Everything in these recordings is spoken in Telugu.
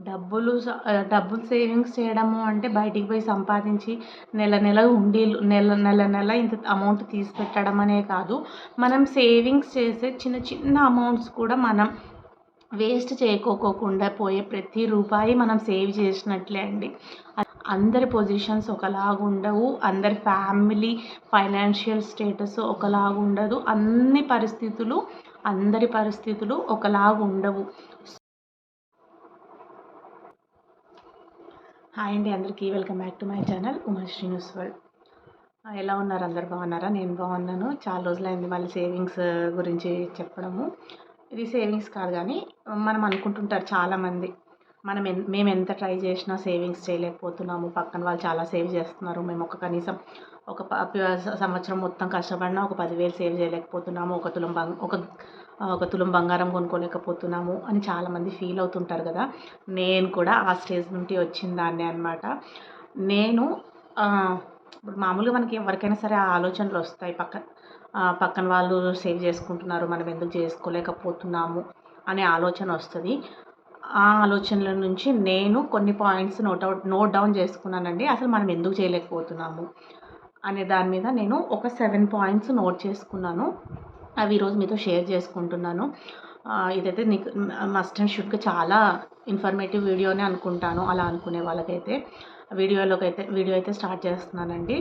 డబ్బులు డబ్బులు సేవింగ్స్ చేయడము అంటే బయటికి పోయి సంపాదించి నెల నెల ఉండీలు నెల నెల నెల ఇంత అమౌంట్ తీసి పెట్టడం అనే కాదు. మనం సేవింగ్స్ చేసే చిన్న చిన్న అమౌంట్స్ కూడా మనం వేస్ట్ చేయకోకుండా పోయే ప్రతి రూపాయి మనం సేవ్ చేసినట్లే అండి. అందరి పొజిషన్స్ ఒకలాగా ఉండవు. అందరి ఫ్యామిలీ ఫైనాన్షియల్ స్టేటస్ ఒకలాగా ఉండదు. అన్ని పరిస్థితులు అందరి పరిస్థితులు ఒకలాగా ఉండవు. హాయ్ అండి అందరికీ welcome back to my channel Umashri news world. ఎలా ఉన్నారు అందరు? బాగున్నారా? నేను బాగున్నాను. చాలా రోజులైంది మళ్ళీ సేవింగ్స్ గురించి చెప్పడము. ఇది సేవింగ్స్ కాదు కానీ మనం అనుకుంటుంటారు చాలామంది మనం ఎన్ మేము ఎంత ట్రై చేసినా సేవింగ్స్ చేయలేకపోతున్నాము. పక్కన వాళ్ళు చాలా సేవ్ చేస్తున్నారు. మేము ఒక కనీసం ఒక సంవత్సరం మొత్తం కష్టపడినా ఒక పదివేలు సేవ్ చేయలేకపోతున్నాము. ఒక తులం బంగ్ ఒక ఒక తులం బంగారం కొనుక్కోలేకపోతున్నాము అని చాలామంది ఫీల్ అవుతుంటారు కదా. నేను కూడా ఆ స్టేజ్ నుండి వచ్చిన దాన్ని అనమాట నేను ఇప్పుడు మామూలుగా మనకి ఎవరికైనా సరే ఆ ఆలోచనలు వస్తాయి. పక్క పక్కన వాళ్ళు సేవ్ చేసుకుంటున్నారు మనం ఎందుకు చేసుకోలేకపోతున్నాము అనే ఆలోచన వస్తుంది. ఆ ఆలోచనల నుంచి నేను కొన్ని points note out note down చేసుకున్నానండి. అసలు మనం ఎందుకు చేయలేకపోతున్నాము అనే దాని మీద నేను ఒక సెవెన్ పాయింట్స్ నోట్ చేసుకున్నాను. అవి ఈరోజు మీతో షేర్ చేసుకుంటున్నాను. ఇదైతే నీకు మస్ట్ అండ్ షుడ్గా చాలా ఇన్ఫర్మేటివ్ వీడియోనే అనుకుంటాను. అలా అనుకునే వాళ్ళకైతే వీడియోలోకి అయితే వీడియో అయితే స్టార్ట్ చేస్తున్నానండి.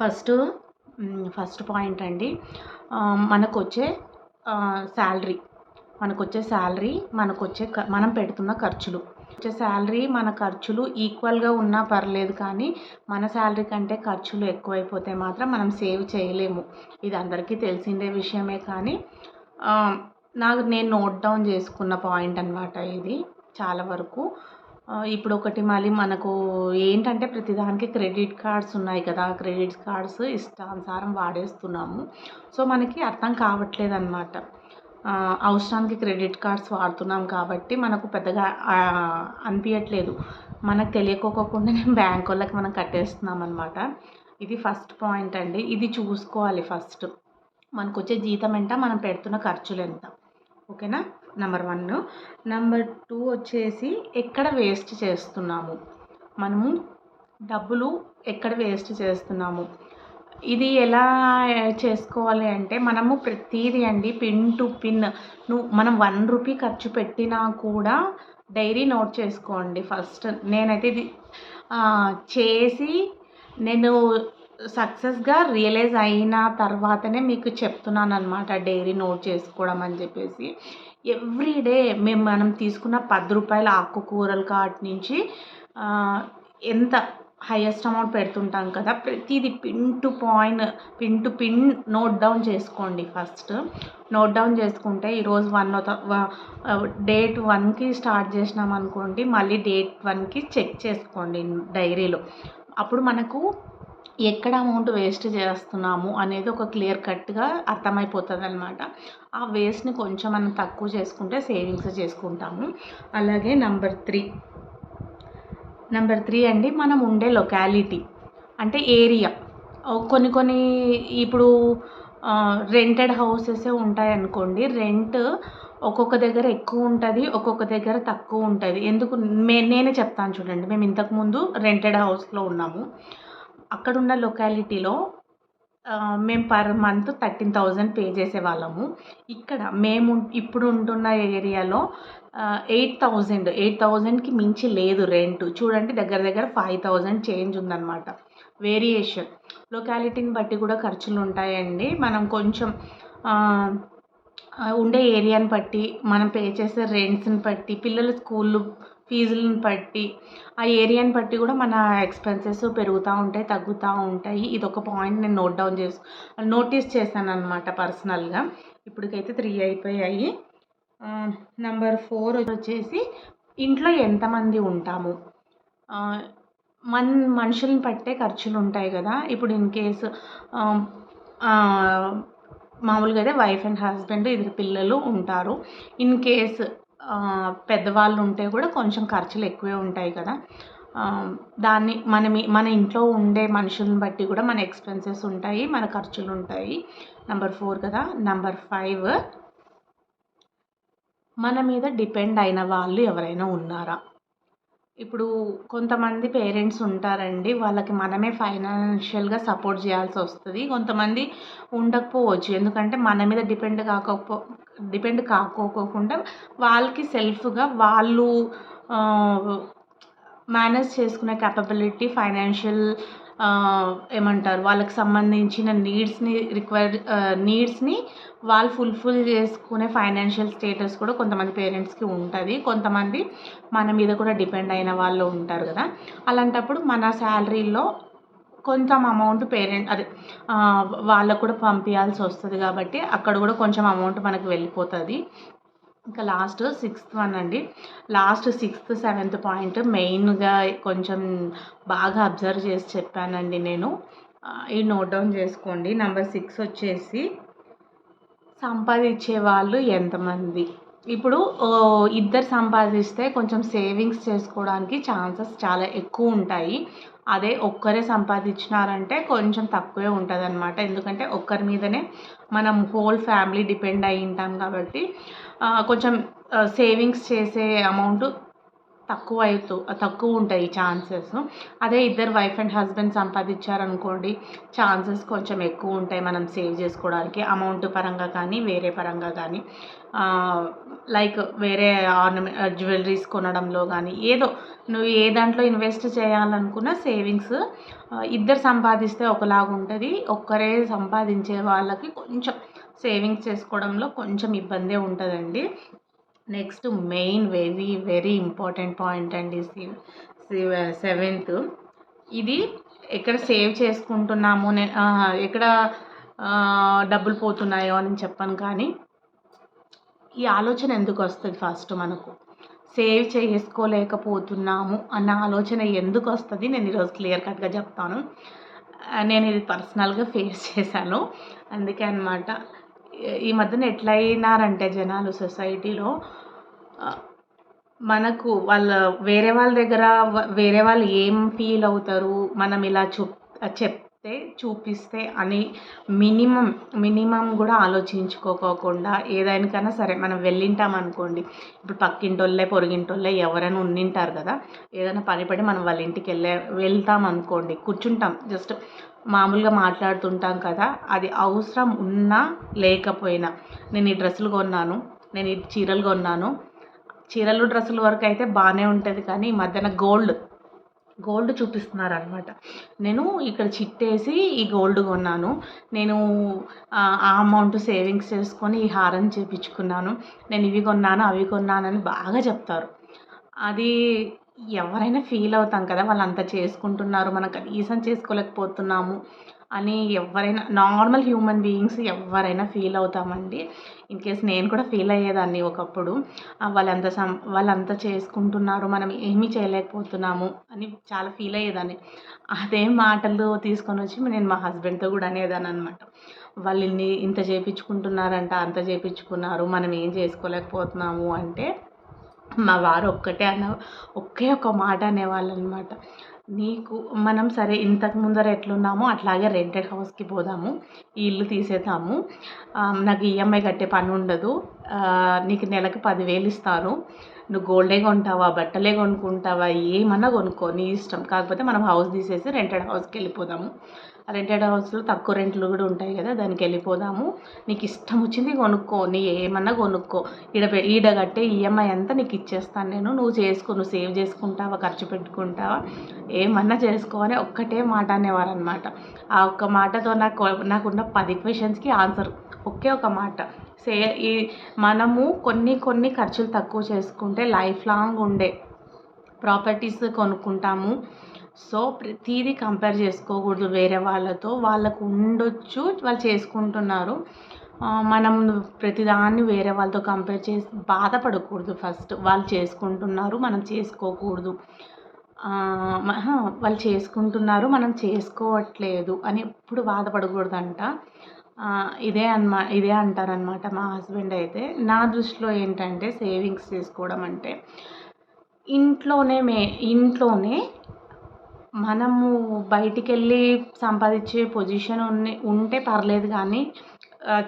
ఫస్ట్ ఫస్ట్ పాయింట్ అండి. మనకు వచ్చే శాలరీ మనకు వచ్చే శాలరీ మనకు వచ్చే మనం పెడుతున్న ఖర్చులు. వచ్చే శాలరీ మన ఖర్చులు ఈక్వల్గా ఉన్నా పర్లేదు కానీ మన శాలరీ కంటే ఖర్చులు ఎక్కువైపోతే మాత్రం మనం సేవ్ చేయలేము. ఇది అందరికీ తెలిసిందే విషయమే కానీ నాకు నేను నోట్ డౌన్ చేసుకున్న పాయింట్ అనమాట ఇది చాలా వరకు. ఇప్పుడు ఒకటి మళ్ళీ మనకు ఏంటంటే ప్రతిదానికి క్రెడిట్ కార్డ్స్ ఉన్నాయి కదా క్రెడిట్ కార్డ్స్ ఇష్టానుసారం వాడేస్తున్నాము. సో మనకి అర్థం కావట్లేదు అనమాట అవసరానికి క్రెడిట్ కార్డ్స్ వాడుతున్నాం కాబట్టి మనకు పెద్దగా అనిపించట్లేదు మనకు తెలియకోకుండానే బ్యాంక్ వాళ్ళకి మనం కట్టేస్తున్నాం అనమాట ఇది ఫస్ట్ పాయింట్ అండి. ఇది చూసుకోవాలి ఫస్ట్. మనకు వచ్చే జీతం ఎంత మనం పెడుతున్న ఖర్చులు ఎంత. ఓకేనా? నెంబర్ వన్ నెంబర్ టూ వచ్చేసి ఎక్కడ వేస్ట్ చేస్తున్నాము? మనము డబ్బులు ఎక్కడ వేస్ట్ చేస్తున్నాము? ఇది ఎలా చేసుకోవాలి అంటే మనము ప్రతీది అండి పిన్ టు పిన్. నువ్వు మనం వన్ రూపీ ఖర్చు పెట్టినా కూడా డైరీ నోట్ చేసుకోండి ఫస్ట్. నేనైతే ఇది చేసి నేను సక్సెస్గా రియలైజ్ అయిన తర్వాతనే మీకు చెప్తున్నాను అనమాట డైరీ నోట్ చేసుకోవడం అని చెప్పేసి. ఎవ్రీడే మేము మనం తీసుకున్న పది రూపాయల ఆకుకూరల కాటి నుంచి ఎంత హైయెస్ట్ అమౌంట్ పెడుతుంటాం కదా ప్రతిదీ pin to point pin to pin note down చేసుకోండి ఫస్ట్ నోట్ డౌన్ చేసుకుంటే ఈరోజు వన్ డేట్ వన్కి స్టార్ట్ చేసినాం అనుకోండి మళ్ళీ డేట్ వన్కి చెక్ చేసుకోండి డైరీలో. అప్పుడు మనకు ఎక్కడ అమౌంట్ వేస్ట్ చేస్తున్నాము అనేది ఒక క్లియర్ కట్గా అర్థమైపోతుంది అనమాట ఆ వేస్ట్ని కొంచెం మనం తక్కువ చేసుకుంటే సేవింగ్స్ చేసుకుంటాము. అలాగే నెంబర్ త్రీ నెంబర్ త్రీ అండి మనం ఉండే లొకాలిటీ అంటే ఏరియా. కొన్ని కొన్ని ఇప్పుడు రెంటెడ్ హౌసెస్ ఉంటాయి అనుకోండి రెంట్ ఒక్కొక్క దగ్గర ఎక్కువ ఉంటుంది ఒక్కొక్క దగ్గర తక్కువ ఉంటుంది. ఎందుకు మే నేనే చెప్తాను చూడండి. మేము ఇంతకుముందు రెంటెడ్ హౌస్లో ఉన్నాము. అక్కడున్న లొకాలిటీలో మేము per month thirteen thousand pay చేసేవాళ్ళము. ఇక్కడ మేము ఇప్పుడు ఉంటున్న ఏరియాలో ఎయిట్ థౌజండ్ ఎయిట్ థౌజండ్కి మించి లేదు రెంట్. చూడండి దగ్గర దగ్గర ఫైవ్ థౌజండ్ చేంజ్ ఉందన్నమాట. వేరియేషన్ లొకాలిటీని బట్టి కూడా ఖర్చులు ఉంటాయండి. మనం కొంచెం ఉండే ఏరియాని బట్టి మనం పే చేసే రెంట్స్ని బట్టి పిల్లల స్కూళ్ళు ఫీజులను బట్టి ఆ ఏరియాని బట్టి కూడా మన ఎక్స్పెన్సెస్ పెరుగుతూ ఉంటాయి తగ్గుతూ ఉంటాయి. ఇది ఒక పాయింట్ నేను నోట్ డౌన్ చేసు నోటీస్ చేశాను అనమాట పర్సనల్గా ఇప్పటికైతే త్రీ అయిపోయాయి. నెంబర్ ఫోర్ వచ్చేసి ఇంట్లో ఎంతమంది ఉంటాము? మన మనుషులను పట్టే ఖర్చులు ఉంటాయి కదా. ఇప్పుడు ఇన్ కేసు మామూలుగా అయితే వైఫ్ అండ్ హస్బెండ్ ఇద్దరు పిల్లలు ఉంటారు. ఇన్ కేస్ పెద్దవాళ్ళు ఉంటే కూడా కొంచెం ఖర్చులు ఎక్కువే ఉంటాయి కదా. దాన్ని మన మన ఇంట్లో ఉండే మనుషులను బట్టి కూడా మన ఎక్స్పెన్సెస్ ఉంటాయి మన ఖర్చులు ఉంటాయి నెంబర్ ఫోర్ కదా. నెంబర్ ఫైవ్ మన మీద డిపెండ్ అయిన వాళ్ళు ఎవరైనా ఉన్నారా? ఇప్పుడు కొంతమంది పేరెంట్స్ ఉంటారండి. వాళ్ళకి మనమే ఫైనాన్షియల్గా సపోర్ట్ చేయాల్సి వస్తుంది. కొంతమంది ఉండకపోవచ్చు. ఎందుకంటే మన మీద డిపెండ్ కాకపో డిపెండ్ కాకోకుండా వాళ్ళకి సెల్ఫ్గా వాళ్ళు మేనేజ్ చేసుకునే క్యాపబిలిటీ ఫైనాన్షియల్ ఏమంటారు వాళ్ళకి సంబంధించిన నీడ్స్ని రిక్వైర్ నీడ్స్ని వాళ్ళు ఫుల్ఫిల్ చేసుకునే ఫైనాన్షియల్ స్టేటస్ కూడా కొంతమంది పేరెంట్స్కి ఉంటుంది. కొంతమంది మన మీద కూడా డిపెండ్ అయిన వాళ్ళు ఉంటారు కదా. అలాంటప్పుడు మన శాలరీలో కొంత అమౌంట్ పేరెంట్ అదే వాళ్ళకు కూడా పంపించాల్సి వస్తుంది కాబట్టి అక్కడ కూడా కొంచెం అమౌంట్ మనకు వెళ్ళిపోతుంది. ఇంకా లాస్ట్ సిక్స్త్ వన్ అండి. లాస్ట్ సిక్స్త్ సెవెంత్ పాయింట్ మెయిన్గా కొంచెం బాగా అబ్జర్వ్ చేసి చెప్పానండి నేను. ఈ నోట్ డౌన్ చేసుకోండి. నెంబర్ సిక్స్ వచ్చేసి సంపాదించే వాళ్ళు ఎంతమంది? ఇప్పుడు ఇద్దరు సంపాదిస్తే కొంచెం సేవింగ్స్ చేసుకోవడానికి ఛాన్సెస్ చాలా ఎక్కువ ఉంటాయి. అదే ఒక్కరే సంపాదించినారంటే కొంచెం తక్కువే ఉంటుంది అనమాట ఎందుకంటే ఒక్కరి మీదనే మనం హోల్ ఫ్యామిలీ డిపెండ్ అయి ఉంటాం కాబట్టి కొంచెం సేవింగ్స్ చేసే అమౌంట్ తక్కువ అవుతూ తక్కువ ఉంటాయి ఛాన్సెస్. అదే ఇద్దరు వైఫ్ అండ్ హస్బెండ్ సంపాదించారనుకోండి ఛాన్సెస్ కొంచెం ఎక్కువ ఉంటాయి మనం సేవ్ చేసుకోవడానికి అమౌంట్ పరంగా కానీ వేరే పరంగా కానీ. లైక్ వేరే ఆర్నమెంట్ జ్యువెలరీస్ కొనడంలో కానీ ఏదో నువ్వు ఏ దాంట్లో ఇన్వెస్ట్ చేయాలనుకున్న సేవింగ్స్ ఇద్దరు సంపాదిస్తే ఒకలాగా ఉంటుంది ఒక్కరే సంపాదించే వాళ్ళకి కొంచెం సేవింగ్స్ చేసుకోవడంలో కొంచెం ఇబ్బందే ఉంటుందండి. Next main very very important point అండి సెవెంత్. ఇది ఎక్కడ సేవ్ చేసుకుంటున్నాము ఎక్కడ డబ్బులు పోతున్నాయో అని చెప్పాను కానీ ఈ ఆలోచన ఎందుకు వస్తుంది ఫస్ట్ మనకు? సేవ్ చేసుకోలేకపోతున్నాము అన్న ఆలోచన ఎందుకు వస్తుంది? నేను ఈరోజు క్లియర్ కట్గా చెప్తాను. నేను ఇది పర్సనల్గా ఫేస్ చేశాను. అందుకే అనమాట ఈ మధ్యన ఎట్లయినారంటే జనాలు సొసైటీలో మనకు వాళ్ళ వేరే వాళ్ళ దగ్గర వేరే వాళ్ళు ఏం ఫీల్ అవుతారు మనం ఇలా చెప్ చెప్తే చూపిస్తే అని మినిమం మినిమం కూడా ఆలోచించుకోకోకుండా ఏదైనాకైనా సరే మనం వెళ్ళింటాం అనుకోండి. ఇప్పుడు పక్కింటోళ్ళే పొరిగింటోళ్ళే ఎవరైనా ఉండింటారు కదా ఏదైనా పని పడి మనం వాళ్ళ ఇంటికి వెళ్ళే వెళ్తాం అనుకోండి కూర్చుంటాం. జస్ట్ మామూలుగా మాట్లాడుతుంటాం కదా అది అవసరం ఉన్నా లేకపోయినా. నేను ఈ డ్రెస్సులు కొన్నాను నేను ఈ చీరలు కొన్నాను. చీరలు డ్రెస్సుల వరకు అయితే బాగానే ఉంటుంది కానీ ఈ మధ్యన గోల్డ్. గోల్డ్ చూపిస్తున్నారు అనమాట నేను ఇక్కడ చిట్టేసి ఈ గోల్డ్ కొన్నాను. నేను ఆ అమౌంట్ సేవింగ్స్ చేసుకొని ఈ హారం చేపించుకున్నాను. నేను ఇవి కొన్నాను అవి కొన్నానని బాగా చెప్తారు. అది ఎవరైనా ఫీల్ అవుతాం కదా వాళ్ళు అంత చేసుకుంటున్నారు మనం కనీసం చేసుకోలేకపోతున్నాము. అని ఎవరైనా నార్మల్ హ్యూమన్ బీయింగ్స్ ఎవరైనా ఫీల్ అవుతామండి. ఇన్ కేస్ నేను కూడా ఫీల్ అయ్యేదాన్ని ఒకప్పుడు. వాళ్ళంతా సం వాళ్ళంతా చేసుకుంటున్నారు మనం ఏమీ చేయలేకపోతున్నాము అని చాలా ఫీల్ అయ్యేదాన్ని. అదే మాటలు తీసుకొని వచ్చి నేను మా హస్బెండ్తో కూడా అనేదాన్ని అనమాట వాళ్ళు ఇన్ని ఇంత చేయించుకుంటున్నారంట అంత చేయించుకున్నారు మనం ఏం చేసుకోలేకపోతున్నాము అంటే మా వారు ఒక్కటే అన్న ఒకే ఒక మాట అనేవాళ్ళు అనమాట నీకు మనం సరే ఇంతకు ముందర ఎట్లున్నామో అట్లాగే రెంటెడ్ హౌస్కి పోదాము ఈ ఇల్లు తీసేద్దాము. నాకు ఈఎంఐ కట్టే పని ఉండదు నీకు నెలకు పదివేలు ఇస్తాను నువ్వు గోల్డే కొంటావా బట్టలే కొనుక్కుంటావా ఏమన్నా కొనుక్కో నీ ఇష్టం. కాకపోతే మనం హౌస్ తీసేసి రెంటెడ్ హౌస్కి వెళ్ళిపోదాము. రెంటెడ్ హౌస్లో తక్కువ రెంట్లు కూడా ఉంటాయి కదా దానికి వెళ్ళిపోదాము. నీకు ఇష్టం వచ్చింది కొనుక్కో నీ ఏమన్నా కొనుక్కో. ఈడ ఈడ కట్టే ఈఎంఐ అంతా నీకు ఇచ్చేస్తాను నేను. నువ్వు చేసుకో నువ్వు సేవ్ చేసుకుంటావా ఖర్చు పెట్టుకుంటావా? ఏమన్నా చేసుకో అని ఒక్కటే మాట అనేవారు అనమాట ఆ ఒక్క మాటతో నాకు నాకున్న పది క్వశ్చన్స్కి ఆన్సర్ ఒకే ఒక మాట. సే ఈ మనము కొన్ని కొన్ని ఖర్చులు తక్కువ చేసుకుంటే లైఫ్ లాంగ్ ఉండే ప్రాపర్టీస్ కొనుక్కుంటాము. సో ప్రతిదీ కంపేర్ చేసుకోకూడదు. వేరే వాళ్ళతో వాళ్ళకు ఉండొచ్చు వాళ్ళు చేసుకుంటున్నారు. మనం ప్రతిదాన్ని వేరే వాళ్ళతో కంపేర్ చేసి బాధపడకూడదు ఫస్ట్. వాళ్ళు చేసుకుంటున్నారు మనం చేసుకోకూడదు. వాళ్ళు చేసుకుంటున్నారు మనం చేసుకోవట్లేదు అని ఎప్పుడు బాధపడకూడదంట. ఇదే అన్నమా ఇదే అంటారనమాట మా హస్బెండ్ అయితే. నా దృష్టిలో ఏంటంటే సేవింగ్స్ చేసుకోవడం అంటే ఇంట్లోనే మే ఇంట్లోనే మనము బయటికి వెళ్ళి సంపాదించే పొజిషన్ ఉన్ని ఉంటే పర్లేదు కానీ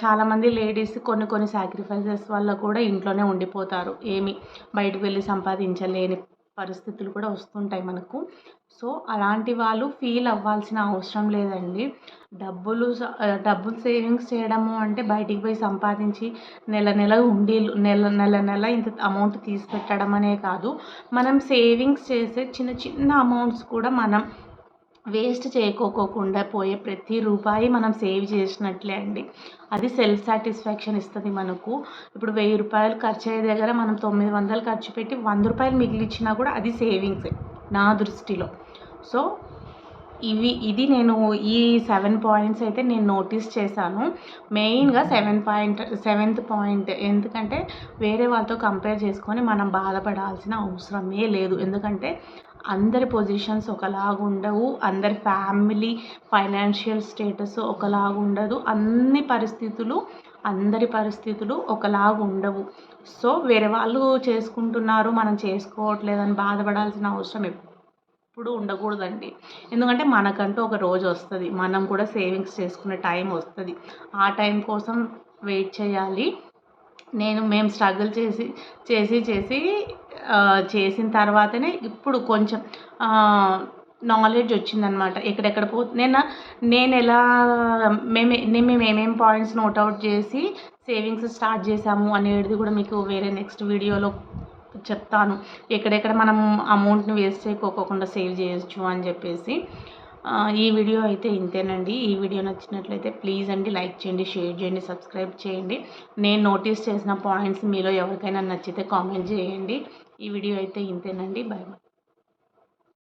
చాలామంది లేడీస్ కొన్ని కొన్ని సాక్రిఫైసెస్ వల్ల కూడా ఇంట్లోనే ఉండిపోతారు. ఏమి బయటకు వెళ్ళి సంపాదించలేని పరిస్థితులు కూడా వస్తుంటాయి మనకు. సో అలాంటి వాళ్ళు ఫీల్ అవ్వాల్సిన అవసరం లేదండి. డబ్బులు డబ్బులు సేవింగ్స్ చేయడము అంటే బయటికి పోయి సంపాదించి నెల నెల ఉండీలు నెల నెల నెల ఇంత అమౌంట్ తీసి పెట్టడం అనే కాదు. మనం సేవింగ్స్ చేసే చిన్న చిన్న అమౌంట్స్ కూడా మనం వేస్ట్ చేయకోకోకుండా పోయే ప్రతి రూపాయి మనం సేవ్ చేసినట్లే అండి. అది సెల్ఫ్ సాటిస్ఫాక్షన్ ఇస్తుంది మనకు. ఇప్పుడు వెయ్యి రూపాయలు ఖర్చు అయ్యే దగ్గర మనం తొమ్మిది వందలు ఖర్చు పెట్టి వంద రూపాయలు మిగిలిచ్చినా కూడా అది సేవింగ్సే నా దృష్టిలో. సో ఇవి ఇది నేను ఈ సెవెన్ పాయింట్స్ అయితే నేను నోటీస్ చేశాను. మెయిన్గా సెవెన్ పాయింట్ సెవెంత్ పాయింట్ ఎందుకంటే వేరే వాళ్ళతో కంపేర్ చేసుకొని మనం బాధపడాల్సిన అవసరమే లేదు. ఎందుకంటే అందరి పొజిషన్స్ ఒకలాగా ఉండవు అందరి ఫ్యామిలీ ఫైనాన్షియల్ స్టేటస్ ఒకలాగా ఉండదు అన్ని పరిస్థితులు అందరి పరిస్థితులు ఒకలాగా ఉండవు. సో వేరే వాళ్ళు చేసుకుంటున్నారు మనం చేసుకోవట్లేదని బాధపడాల్సిన అవసరం ఎప్పుడు ఉండకూడదండి. ఎందుకంటే మనకంటూ ఒక రోజు వస్తుంది. మనం కూడా సేవింగ్స్ చేసుకునే టైం వస్తుంది. ఆ టైం కోసం వెయిట్ చేయాలి. నేను మేము స్ట్రగుల్ చేసి చేసి చేసి చేసిన తర్వాతనే ఇప్పుడు కొంచెం నాలెడ్జ్ వచ్చిందనమాట. ఎక్కడెక్కడ పో నేను నేను ఎలా మేము నేను మేము ఏమేమి పాయింట్స్ నోట్అవుట్ చేసి సేవింగ్స్ స్టార్ట్ చేసాము అనేది కూడా మీకు వేరే నెక్స్ట్ వీడియోలో చెప్తాను. ఎక్కడెక్కడ మనం అమౌంట్ని వేస్ట్ చేయకోకుండా సేవ్ చేయొచ్చు అని చెప్పేసి ఈ వీడియో అయితే ఇంతేనండి. ఈ వీడియో నచ్చినట్లయితే ప్లీజ్ అండి లైక్ చేయండి షేర్ చేయండి సబ్స్క్రైబ్ చేయండి. నేను నోటీస్ చేసిన పాయింట్స్ మీలో ఎవరికైనా నచ్చితే కామెంట్ చేయండి. ఈ వీడియో అయితే ఇంతేనండి. Bye bye